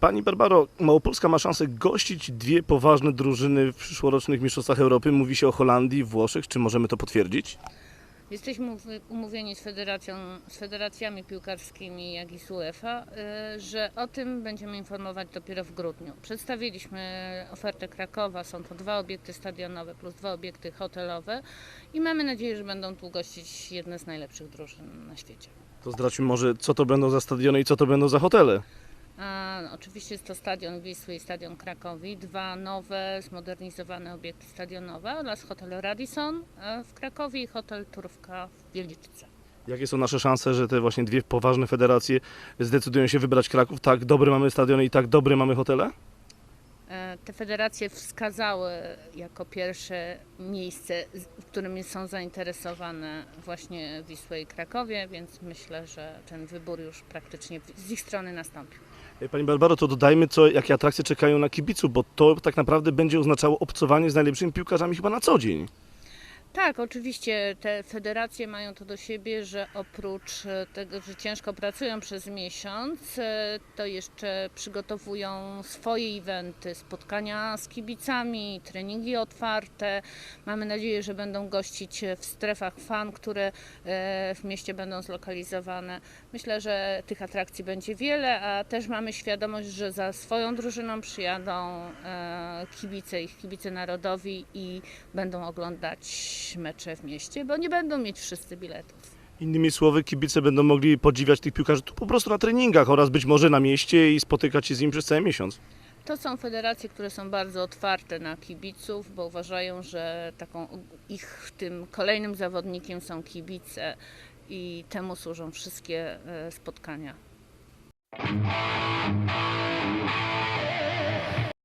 Pani Barbaro, Małopolska ma szansę gościć dwie poważne drużyny w przyszłorocznych Mistrzostwach Europy. Mówi się o Holandii, Włoszech. Czy możemy to potwierdzić? Jesteśmy umówi- umówieni z, federacją, z federacjami piłkarskimi, jak i z UEFA, y, że o tym będziemy informować dopiero w grudniu. Przedstawiliśmy ofertę Krakowa, są to dwa obiekty stadionowe plus dwa obiekty hotelowe i mamy nadzieję, że będą tu gościć jedne z najlepszych drużyn na świecie. To zdradźmy może, co to będą za stadiony i co to będą za hotele. Oczywiście jest to Stadion Wisły i Stadion Krakowi, dwa nowe, zmodernizowane obiekty stadionowe oraz hotel Radisson e, w Krakowie i hotel Turówka w Wieliczce. Jakie są nasze szanse, że te właśnie dwie poważne federacje zdecydują się wybrać Kraków? Tak dobre mamy stadiony i tak dobre mamy hotele? E, Te federacje wskazały jako pierwsze miejsce, w którym są zainteresowane właśnie Wisłę i Krakowie, więc myślę, że ten wybór już praktycznie z ich strony nastąpił. Pani Barbaro, to dodajmy, co, jakie atrakcje czekają na kibiców, bo to tak naprawdę będzie oznaczało obcowanie z najlepszymi piłkarzami chyba na co dzień. Tak, oczywiście te federacje mają to do siebie, że oprócz e, tego, że ciężko pracują przez miesiąc, e, to jeszcze przygotowują swoje eventy, spotkania z kibicami, treningi otwarte. Mamy nadzieję, że będą gościć w strefach fan, które e, w mieście będą zlokalizowane. Myślę, że tych atrakcji będzie wiele, a też mamy świadomość, że za swoją drużyną przyjadą kibice, ich kibice narodowi i będą oglądać mecze w mieście, bo nie będą mieć wszyscy biletów. Innymi słowy, kibice będą mogli podziwiać tych piłkarzy tu po prostu na treningach oraz być może na mieście i spotykać się z nimi przez cały miesiąc. To są federacje, które są bardzo otwarte na kibiców, bo uważają, że taką ich tym kolejnym zawodnikiem są kibice i temu służą wszystkie e, spotkania.